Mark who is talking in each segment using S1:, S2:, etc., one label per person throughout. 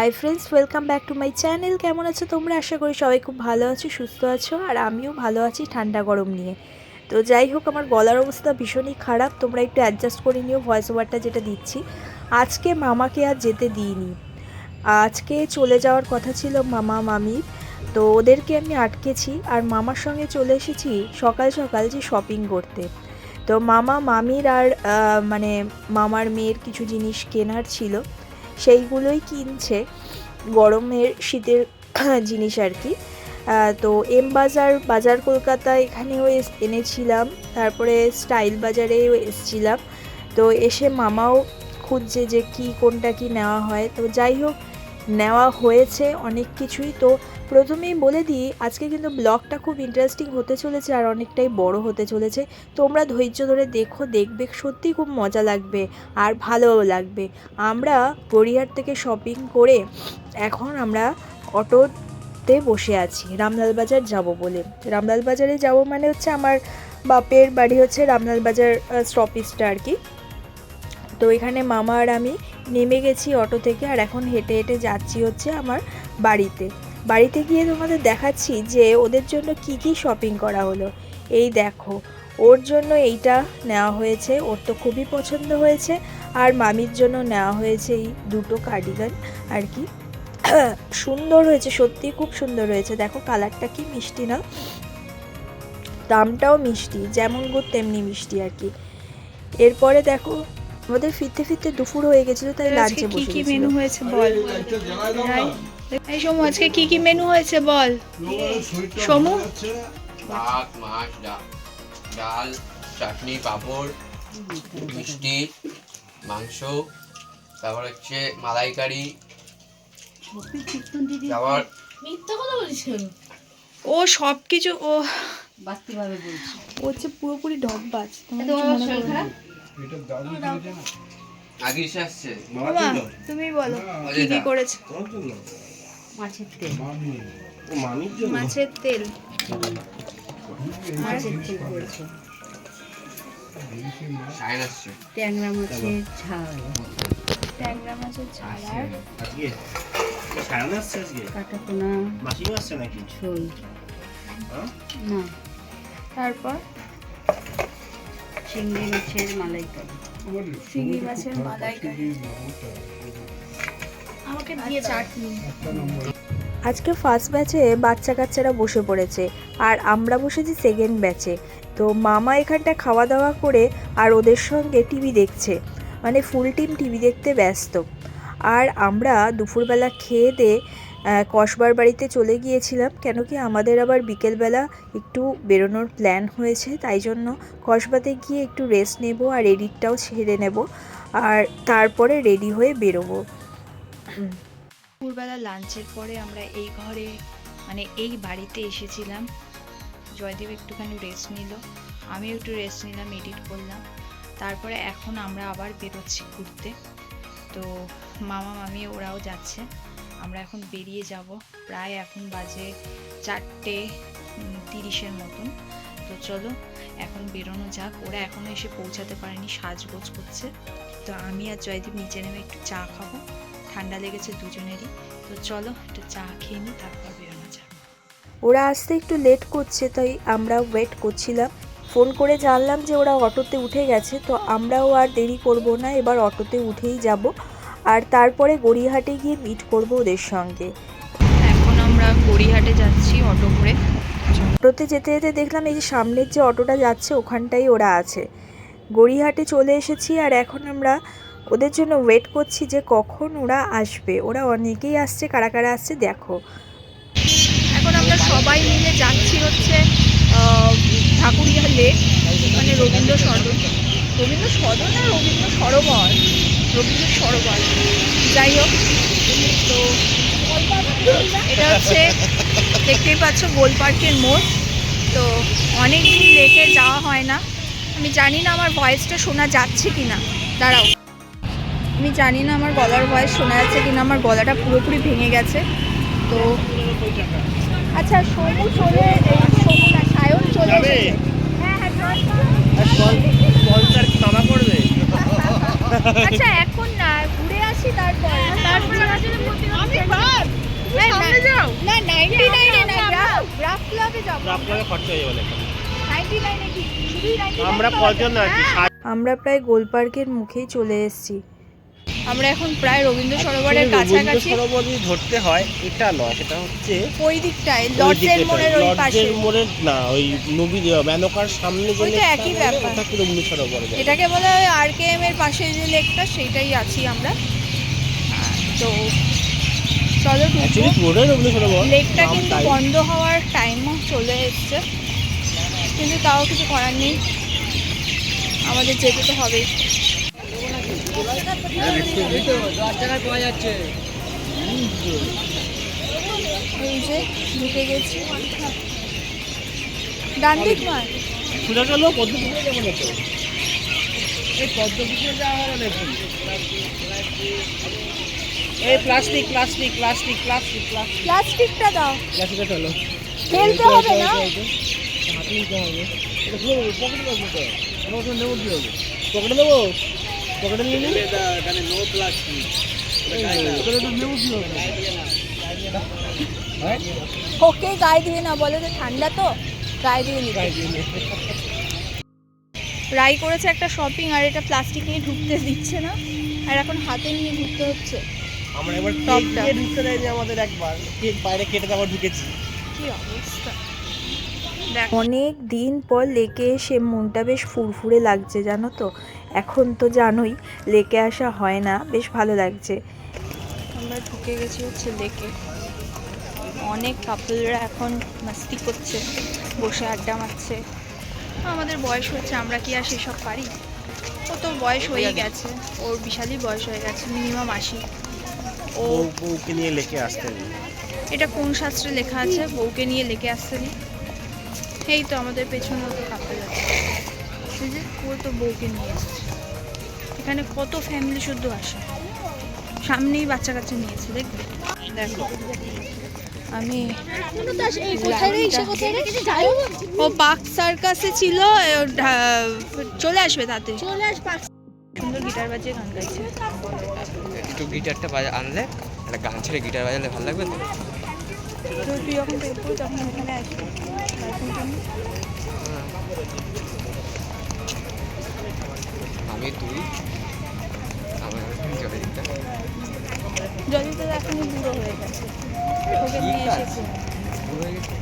S1: Hi friends welcome back to my channel কেমন আছো তোমরা? আশা করি সবাই খুব ভালো আছো, সুস্থ আছো, আর আমিও ভালো আছি ঠান্ডা গরম নিয়ে। তো যাই হোক, আমার গলার অবস্থা ভীষণই খারাপ। তোমরা একটু অ্যাডজাস্ট করে নিও ভয়েস ওভারটা যেটা দিচ্ছি। আজকে মামাকে আর যেতে দিইনি। আজকে চলে যাওয়ার কথা ছিল মামা মামির তো ওদেরকে আমি আটকেছি, আর মামার সঙ্গে চলে এসেছি সকাল সকাল যে শপিং করতে। তো মামা মামির আর মানে মামার মেয়ের কিছু জিনিস কেনার ছিল। সেইগুলোই কিনছে গরমের শীতের জিনিস আর কি। তো এম বাজার বাজার কলকাতা এখানেও এনেছিলাম, তারপরে স্টাইল বাজারেও এসেছিলাম। তো এসে মামাও খুঁজছে যে কি, কোনটা কি নেওয়া হয়। তো যাই হোক, নেওয়া হয়েছে অনেক কিছুই। তো প্রথমেই বলে দিই, আজকে কিন্তু ব্লগটা খুব ইন্টারেস্টিং হতে চলেছে আর অনেকটাই বড় হতে চলেছে। তোমরা ধৈর্য ধরে দেখো, দেখবে সত্যিই খুব মজা লাগবে আর ভালোও লাগবে। আমরা গড়িয়াহাট থেকে শপিং করে এখন আমরা অটোতে বসে আছি, রামলাল বাজার যাব বলে। রামলাল বাজারে যাব মানে হচ্ছে আমার বাপের বাড়ি হচ্ছে রামলাল বাজার স্টপিসটা আর কি। তো এখানে মামা আর আমি নেমে গেছি অটো থেকে আর এখন হেঁটে হেঁটে যাচ্ছি হচ্ছে আমার বাড়িতে। বাড়িতে গিয়ে তোমাদের দেখাচ্ছি যে ওদের জন্য কি কি শপিং করা হলো। এই দেখো ওর জন্য এইটা নেওয়া হয়েছে ওর তো খুবই পছন্দ হয়েছে আর মামির জন্য নেওয়া হয়েছে এই দুটো কার্ডিগান আর কি। সুন্দর হয়েছে সত্যি খুব সুন্দর হয়েছে। দেখো কালারটা কি মিষ্টি না? দামটাও মিষ্টি যেমন গুড় তেমনি মিষ্টি আর কি। এরপরে দেখো আমাদের ফিরতে ফিরতে দুপুর হয়ে গেছিল তাই লাঞ্চে বসে
S2: কি। মেনু হয়েছে বল। এই সমু আজকে কি কি মেনু হয়েছে বল? সমু?
S3: ভাত মাছ ডাল। চাটনি পাঁপড় মিষ্টি মাংস তারপর হচ্ছে মালাইকারি। তারপর
S2: ও সব কিছু ও
S4: বাস্তিভাবে বলছি।
S2: ও হচ্ছে পুরোপুরি ঢপবাজ মনে
S3: আগে এসে আসছে।
S2: তুমি বলো কি কি করেছে?
S4: মাছের তেল।
S2: মাছের তেল।
S4: মাছের তেল করেছে। ট্যাংরা মাছের ঝাল।
S2: ট্যাংরা মাছের ঝাল আর?
S4: কাটাপোনা।
S5: নাকি?
S4: ঝোল।
S5: হ্যাঁ?
S4: না।
S2: তারপর?
S4: চিংড়ি মাছের মালাইকারি।
S2: চিংড়ি মাছের মালাইকারি।
S1: আজকে ফার্স্ট ব্যাচে বাচ্চা কাচ্চারা বসে পড়েছে, আর আমরা বসেছি সেকেন্ড ব্যাচে তো মামা এখানটা খাওয়া দাওয়া করে আর ওদের সঙ্গে টিভি দেখছে মানে ফুল টিম টিভি দেখতে ব্যস্ত। আর আমরা দুপুরবেলা খেয়ে দিয়ে কসবার বাড়িতে চলে গিয়েছিলাম, কেন কি আমাদের আবার বিকেলবেলা একটু বেরোনোর প্ল্যান হয়েছে, তাই জন্য কসবাতে গিয়ে একটু রেস্ট নেব আর এডিটটাও ছেড়ে নেব। আর তারপরে রেডি হয়ে বেরোবো।
S2: দুপুরবেলা লাঞ্চের পরে আমরা এই ঘরে মানে এই বাড়িতে এসেছিলাম। জয়দেব একটুখানি রেস্ট নিল। আমিও একটু রেস্ট নিলাম এডিট করলাম। তারপরে এখন আমরা আবার বেরোচ্ছি ঘুরতে। তো মামা, মামি ওরাও যাচ্ছে। আমরা এখন বেরিয়ে যাব। প্রায় এখন বাজে চারটে তিরিশের মতন। তো চলো, এখন বেরোনো যাক। ওরা এখনও এসে পৌঁছাতে পারেনি, সাজগোজ করছে। তো আমি আর জয়দীপ নিচে নেমে একটু চা খাব। ঠান্ডা লেগেছে দুজনেরই। তো চলো একটু চা খেয়ে নিই তারপর বেরোনো যাক।
S1: ওরা আসতে একটু লেট করছে তাই আমরা ওয়েট করছিলাম। ফোন করে জানলাম যে ওরা অটোতে উঠে গেছে তো আমরাও আর দেরি করব না এবার অটোতে উঠেই যাব। আর তারপরে গড়িয়াহাটে গিয়ে মিট করব ওদের সঙ্গে।
S2: এখন আমরা গড়িয়াহাটে যাচ্ছি অটো করে।
S1: অটোতে যেতে যেতে দেখলাম এই যে সামনের যে অটোটা যাচ্ছে ওখানটাই ওরা আছে। গড়িয়াহাটে চলে এসেছি আর এখন আমরা ওদের জন্য ওয়েট করছি যে কখন ওরা আসবে। ওরা অনেকেই আসছে, কারা কারা আসছে দেখো।
S2: এখন আমরা সবাই মিলে যাচ্ছি হচ্ছে ঠাকুরিয়া লেক মানে রবীন্দ্র সদন। রবীন্দ্র সদন না রবীন্দ্র সরোবর। রবীন্দ্র সরোবর। যাই হোক, তো এটা হচ্ছে, দেখতেই পাচ্ছ গোল পার্কের মোড়। তো অনেক দিন লেকে যাওয়া হয় না। আমি জানি না আমার ভয়েসটা শোনা যাচ্ছে কি না দাঁড়াও। আমি জানি না আমার গলার ভয়েস শোনা যাচ্ছে কিনা আমার গলাটা পুরোপুরি ভেঙে গেছে। তো আচ্ছা সমু চলে এই সমু না সায়ন চলে
S5: যাবে?
S2: এসেছে। হ্যাঁ হ্যাঁ জল
S5: স্পন্সার কি মামা করবে
S2: আচ্ছা এখন না ঘুরে আসি তারপর। তার আমি বাদ সামনে যাও। না 99 এ না গ্রাফ গ্রাফ ক্লাবে যাব।
S5: আপনাকে খরচা হয়ে যাবে
S2: 99 এ কি?
S5: আমরা কজন আছি?
S1: আমরা প্রায় গোল পার্কের মুখেই চলে এসেছি।
S2: আমরা এখন প্রায় রবীন্দ্র সরোবরের কাছাকাছি।
S5: সরোবর ধরতে হয় এটা নয় সেটা হচ্ছে
S2: ওই দিকটায়
S5: ওই
S2: লর্ডসের মোড়ের ওই পাশে।
S5: লর্ডসের মোড়ের না ওই নবী মেনকার সামনে যে
S2: ওইটা একই ব্যাপার।
S5: ওটা কি রবীন্দ্র সরোবর
S2: এটাকে বলা হয় আর কে এম এর পাশে যে লেকটা সেটাই আছি আমরা। তো চলো লেকটা কিন্তু বন্ধ হওয়ার টাইমও চলে এসছে। কিন্তু তাও কিছু করার নেই। আমাদের যেতে তো হবেই। এই যে ঢুকে
S5: না তো এই হবে এই plastic plastic plastic plastic plastic
S2: প্লাস্টিকটা দাও।
S5: প্লাস্টিকে চলো নিতে হবে এটা দেবো পকেটে দেবো তো আমার ওখানে নেব পকেটে দেবো পকেটে নিয়ে এখানে নো প্লাস্টিক হ্যাঁ
S2: ওকে গায়ে দিয়ে না বলে যে ঠান্ডা তো গায়ে দিয়ে
S5: গায়ে
S2: রাই করেছে একটা শপিং আর এটা প্লাস্টিক নিয়ে ঢুকতে দিচ্ছে না আর এখন হাতে নিয়ে ঢুকতে হচ্ছে।
S5: আমরা এবার কেক দিয়ে ঢুকতে দেয়নি আমাদের একবার। কেক বাইরে কেটে তারপর ঢুকেছি।
S2: কি অবস্থা?
S1: অনেক দিন পর লেকে এসে মনটা বেশ ফুরফুরে লাগছে জানো তো? এখন তো জানোই লেকে আসা হয় না বেশ ভালো লাগছে।
S2: আমরা ঢুকে গেছি হচ্ছে লেকে। অনেক কাপলরা এখন মাস্তি করছে বসে আড্ডা মারছে। আমাদের বয়স হচ্ছে আমরা কি আর সেসব পারি? ও তো বয়স হয়ে গেছে। ওর বিশালই বয়স হয়ে গেছে মিনিমাম আশি। ও
S5: বউকে নিয়ে লেকে আসতে
S2: এটা কোন শাস্ত্রে লেখা আছে? বউকে নিয়ে লেকে আসতে এই তো আমাদের পেছনে তো কাপল আছে। এই তো বউকে নিয়ে এসছে। এখানে কত ফ্যামিলি শুদ্ধ আসে। সামনেই বাচ্চা কাচ্চা নিয়েছে দেখবে? দেখো। আমি ও পার্ক সার্কাসে ছিল চলে আসবে তাতে। সুন্দর গিটার বাজিয়ে গান গাইছে।
S3: একটু গিটারটা বাজা আনলে একটা গান ছেড়ে গিটার বাজালে ভালো লাগবে তো?
S2: তুই যখন দেখব তখন এখানে আসবি। জন্য
S3: আমি তুই। আমার চলে যেতে
S2: যদি তো এখনই বুড়ো হয়ে গেছে। ওকে নিয়ে
S3: ঠিক আছে। হয়ে গেছে।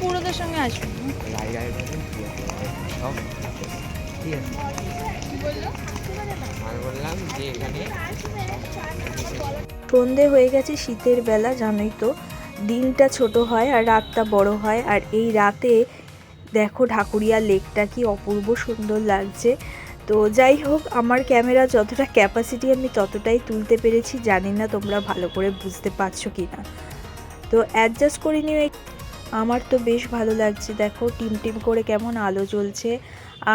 S2: বুড়োদের সঙ্গে আসবি
S3: সব ঠিক আছে। আমি বললাম যে এখানে
S1: সন্ধে হয়ে গেছে শীতের বেলা জানোই তো। দিনটা ছোট হয় আর রাতটা বড় হয়। আর এই রাতে দেখো ঢাকুরিয়া লেকটা কি অপূর্ব সুন্দর লাগছে। তো যাই হোক, আমার ক্যামেরা যতটা ক্যাপাসিটি আমি ততটাই তুলতে পেরেছি, জানি না তোমরা ভালো করে বুঝতে পারছ কি না তো অ্যাডজাস্ট করে নিও আমার তো বেশ ভালো লাগছে, দেখো টিম টিম করে কেমন আলো জ্বলছে।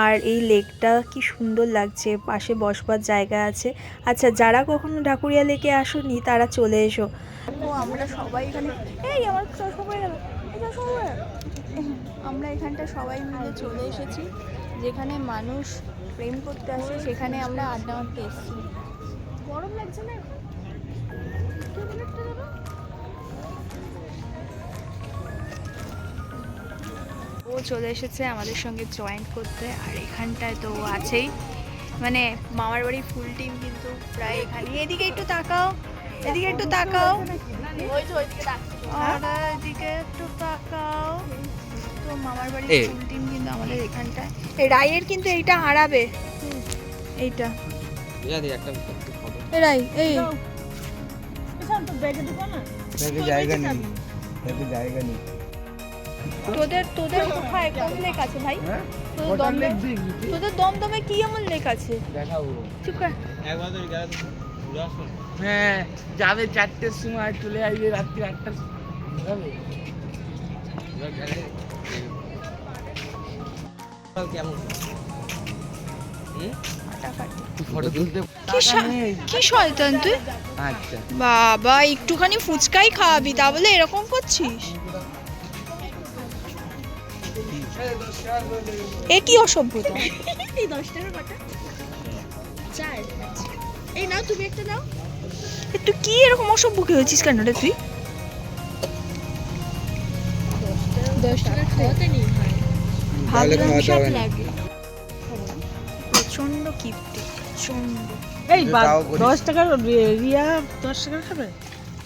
S1: আর এই লেকটা কি সুন্দর লাগছে, পাশে বসবার জায়গা আছে। আচ্ছা যারা কখনো ঢাকুরিয়া লেকে আসোনি, তারা চলে এসো।
S2: আমরা সবাই এখানে এই, আমার চশমা আমরা এখানটা সবাই মিলে চলে এসেছি। যেখানে মানুষ প্রেম করতে আসে সেখানে আমরা আড্ডা মারতে এসেছি। গরম লাগছে না? ও চলে এসেছে আমাদের সঙ্গে জয়েন্ট করতে আর এখানটায় তো আছেই। মানে মামার বাড়ি ফুল টিম কিন্তু প্রায় এখানে। এদিকে একটু তাকাও এদিকে একটু তাকাও। আর এদিকে একটু তাকাও। তো মামার বাড়ি
S3: এ।
S2: টিম কিন্তু আমাদের এখানটায়। এই রায়ের কিন্তু এইটা হারাবে। এইটা।
S3: জানি একটা
S2: এ রাই এই।
S5: জায়গা নেই। জায়গা নেই।
S2: তোদের তোদের কোথায় কোন লেক আছে ভাই? তোদের দমদমে তোদের দমদমে কি এমন লেক আছে?
S3: দেখাবো
S2: চুপ কর।
S6: হ্যাঁ যাবে চারটের সময় চলে আসবে রাত্রি আটটার যাবে
S3: কেমন
S2: ফাটাফাটি
S3: ফটো
S2: কি শয়তান তুই?
S3: আচ্ছা।
S2: বাবা একটুখানি ফুচকাই খাওয়াবি তা বলে এরকম করছিস? এ কি অসভ্যতা?
S7: এই নাও তুমি একটা নাও।
S2: তুই কি এরকম অসভ্যকে হয়েছিস কেন রে তুই?
S7: দশ টাকা খাওয়াতে নেই।
S2: ভাবলাম
S3: খাওয়াতে
S7: লাগে।
S2: প্রচণ্ড কিপটে প্রচণ্ড
S8: এই দশ টাকার রিয়া দশ টাকার খাবে?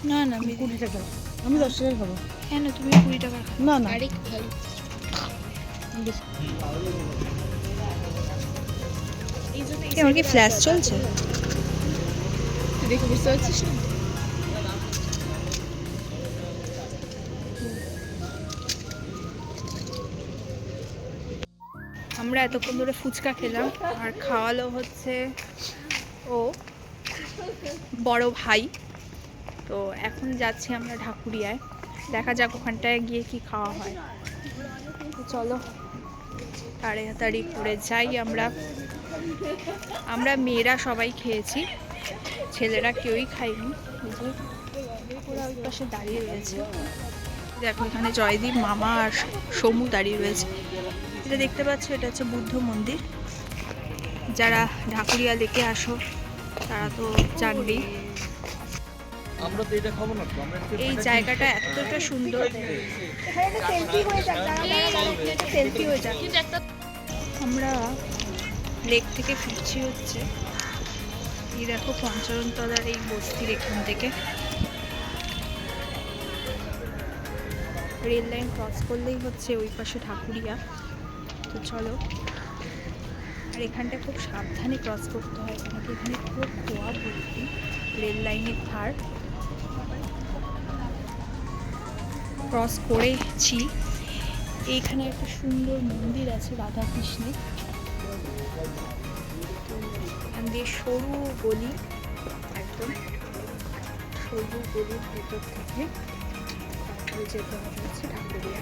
S2: না না আমি
S8: কুড়ি টাকা আমি দশ টাকার খাব।
S2: কেন তুমি কুড়ি টাকা
S8: না না।
S7: আরেক ভালো।
S2: আমার কি ফ্ল্যাশ চলছে?
S7: দেখে বুঝতে পারছিস না?
S2: আমরা এতক্ষণ ধরে ফুচকা খেলাম। আর খাওয়ালো হচ্ছে ও বড় ভাই। তো এখন যাচ্ছি আমরা ঢাকুরিয়ায়। দেখা যাক ওখানটায় গিয়ে কি খাওয়া হয়। চলো, তাড়াতাড়ি করে যাই আমরা। আমরা মেয়েরা সবাই খেয়েছি, ছেলেরা কেউই খায়নি। ওরা ওই পাশে দাঁড়িয়ে রয়েছে। দেখো এখানে জয়দীপ, মামা আর সমু দাঁড়িয়ে রয়েছে। এটা দেখতে পাচ্ছ এটা হচ্ছে বুদ্ধ মন্দির। যারা ঢাকুরিয়া লেকে আসো তারা তো জানবেই।
S8: আমরা তো এটা খাব না
S2: এই জায়গাটা এতটা সুন্দর। হয়ে সেলফি হয়ে যাক। আমরা লেক থেকে ফিরছি হচ্ছে। এই দেখো পঞ্চরণতলার এই বস্তির এখান থেকে। রেল লাইন ক্রস করলেই হচ্ছে ওই পাশে ঠাকুরিয়া তো চলো। আর এখানটা খুব সাবধানে ক্রস করতে হয় আমাকে এখানে পুরো খোয়া ভর্তি রেল লাইনের ধার। ক্রস করেছি। এইখানে একটা সুন্দর মন্দির আছে রাধা কৃষ্ণের তো এখান দিয়ে সরু গলি, একদম সরু গলির ভেতর থেকে। যেতে হবে হচ্ছে ঠাকুরিয়া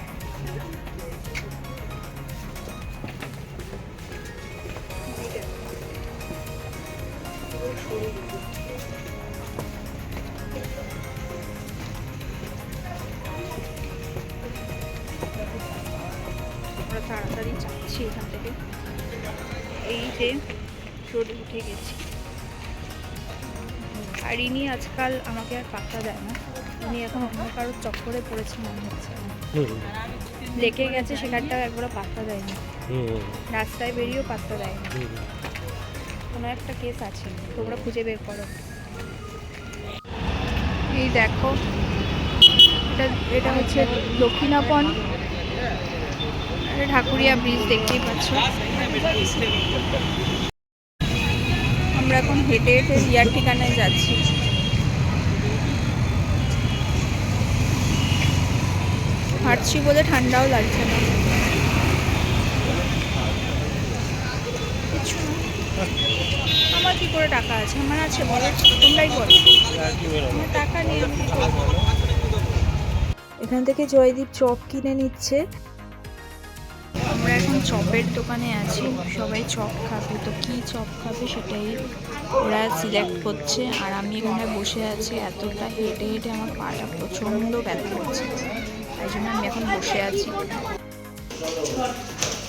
S2: আমরা তাড়াতাড়ি যাচ্ছি এখান থেকে। এই যে রোডে উঠে গেছি। আর ইনি আজকাল আমাকে আর পাত্তা দেয় না। উনি এখন অন্য কারোর চক্করে পড়েছে মনে হচ্ছে। লেকে গেছে সেখানটাও একবারও পাত্তা দেয়নি। রাস্তায় বেরিয়েও পাত্তা দেয়নি। কোনো একটা কেস আছে, তোমরা খুঁজে বের করো। এই দেখো, এটা এটা হচ্ছে দক্ষিণাপন। ঠাকুরিয়া ব্রিজ দেখতেই পাচ্ছ। আমরা এখন হেঁটে হেঁটে রিয়ার ঠিকানায় যাচ্ছি। হাঁটছি বলে ঠান্ডাও লাগছে না কিছু আমার কি করে টাকা আছে? আমার আছে বলো তোমরাই বলো। আমার টাকা নেই আমি কি করব? এখান থেকে জয়দীপ চপ কিনে নিচ্ছে। আমরা এখন চপের দোকানে আছি সবাই চপ খাবে। তো কি চপ খাবে সেটাই ওরা সিলেক্ট করছে আর আমি এখানে বসে আছি এতটা হেঁটে হেঁটে আমার পাটা প্রচণ্ড ব্যথা হচ্ছে তাই জন্য আমি এখন বসে আছি।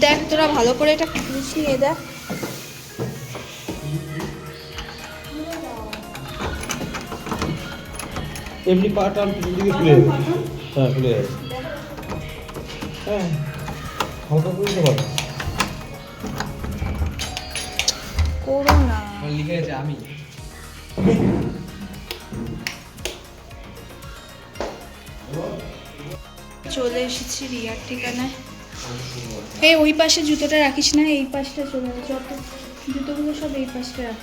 S2: দেখ তোরা ভালো করে এটা নিয়ে দেখ।
S9: এমনি পাটা দিকে খুলে যাবে হ্যাঁ খুলে যাবে হ্যাঁ হালকা করে দিতে পারো
S2: করো না।
S3: লিখে আছে আমি।
S2: চলে এসেছি রিয়ার ঠিকানায়। এই ওই পাশে জুতোটা রাখিস না, এই পাশটা চলে যা যত জুতোগুলো সব এই পাশটা রাখ।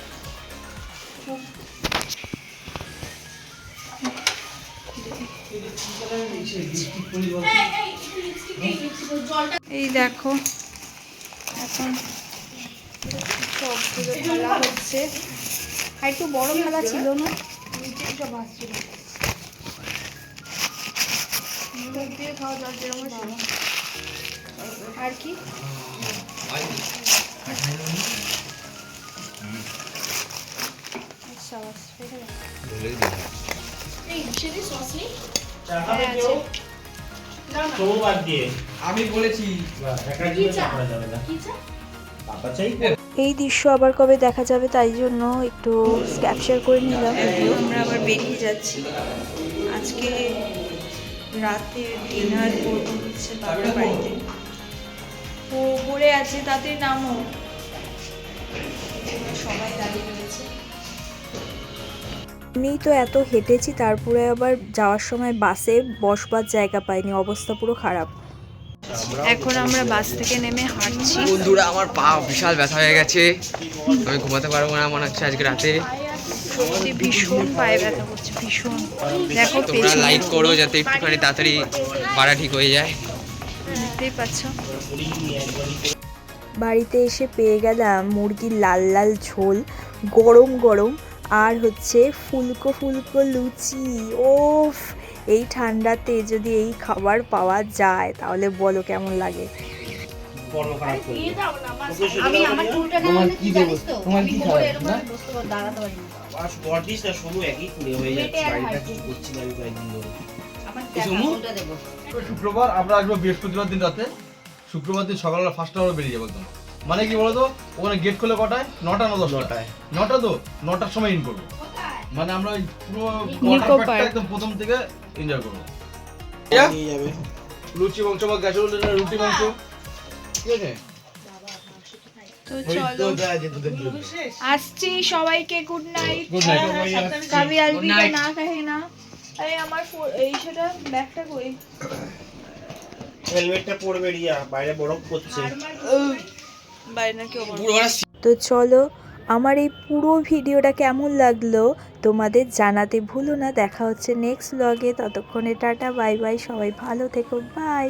S2: এই দেখো, এখন সবগুলো ঢালা হচ্ছে। আর একটু বড় থালা ছিল না? মুখ দিয়ে খাওয়া জল যেরকম আর কি। এই সস নেই? হ্যাঁ,
S3: আমি বলেছি।
S2: কি চা? কি চা?
S1: এই দৃশ্য আবার কবে দেখা যাবে তাই জন্য একটু ক্যাপচার করে নিলাম।
S2: আমরা আবার বেরিয়ে যাচ্ছি। আজকে রাতে ডিনার করব হচ্ছে বাবার বাড়িতে। ও পড়ে আছে তাতে নামো। সবাই দাঁড়িয়ে রয়েছে।
S1: এমনিই তো এত হেঁটেছি তারপরে আবার যাওয়ার সময় বাসে বসবার জায়গা পাইনি অবস্থা পুরো খারাপ।
S2: এখন আমরা বাস থেকে নেমে হাঁটছি।
S3: বন্ধুরা আমার পা বিশাল ব্যথা হয়ে গেছে। আমি ঘুমাতে পারব না মনে হচ্ছে আজকে রাতে।
S2: সত্যি ভীষণ পায়ে ব্যথা করছে ভীষণ। দেখো
S3: তোমরা লাইক করো যাতে একটুখানি তাড়াতাড়ি পাড়া ঠিক হয়ে যায়।
S2: দেখতেই পাচ্ছ।
S1: বাড়িতে এসে পেয়ে গেলাম মুরগির লাল লাল ঝোল গরম গরম আর হচ্ছে ফুলকো ফুলকো লুচি। ওফ এই ঠান্ডাতে যদি এই খাবার পাওয়া যায় তাহলে বলো কেমন লাগে?
S4: আমি আমার টুলটা না
S5: তোমার কি দেবো?
S4: তো?
S5: তোমার কি
S4: পার- দাঁড়াতে পারি না?
S10: স্কটিশ আর সরু একই খুঁড়ে হয়ে যাচ্ছে। বাড়িটা
S4: হাঁটু।
S10: করছি না আমি কয়েকদিন ধরে।
S4: আমার দেখা কোনটা দেবো।
S9: শুক্রবার আমরা আসব বৃহস্পতিবার দিন রাতে। শুক্রবার দিন সকালবেলা ফার্স্ট আওয়ার বেরিয়ে যাব একদম। মানে কি বলতো? ওখানে গেট খুলে কটায়? নটা না
S10: নটায়।
S9: নটা তো? নটার সময় ইন করব। মানে আমরা পুরো। একদম প্রথম থেকে এনজয় করব। লুচি মাংস বা গ্যাসের রুটি মাংস? ঠিক আছে?
S2: তো চলো। আসছি সবাইকে গুড নাইট. কবি না কাহে না। আরে আমার এই সেটা ব্যাগটা কই?
S10: হেলমেটটা পরবে রিয়া বাইরে বরফ পড়ছে।
S2: বাইরে নাকি ওভার
S3: পুরো ওরা
S1: তো চলো আমার এই পুরো ভিডিওটা কেমন লাগল তোমাদের জানাতে ভুলো না। দেখা হচ্ছে নেক্সট ব্লগে ততক্ষণে টাটা বাই বাই সবাই ভালো থেকো বাই